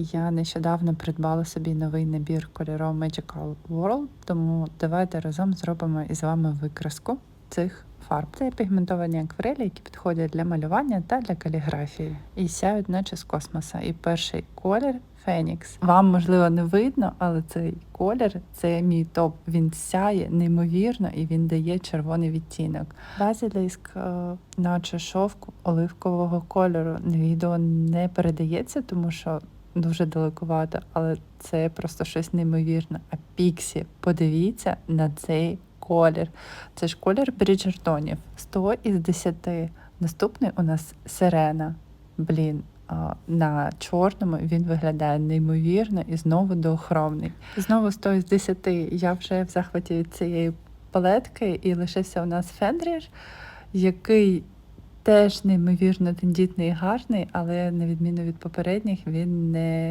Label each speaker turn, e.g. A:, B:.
A: Я нещодавно придбала собі новий набір кольоров Magical World, тому давайте разом зробимо із вами викраску цих фарб. Це пігментовані акварелі, які підходять для малювання та для каліграфії. І сяють наче з космоса. І перший колір Фенікс. Вам можливо не видно, але цей колір це мій топ. Він сяє неймовірно і він дає червоний відтінок. Базіліск, е, наче шовк оливкового кольору. Відео не передається, тому що дуже далекувато, але це просто щось неймовірне. А Піксі, подивіться на цей колір. Це ж колір Бріджертонів. 100 із 10. Наступний у нас сирена. Блін, на чорному він виглядає неймовірно і знову доохромний. Знову 100 із 10. Я вже в захваті цієї палетки, і лишився у нас Фендрір, який теж неймовірно тендітний і гарний, але на відміну від попередніх, він не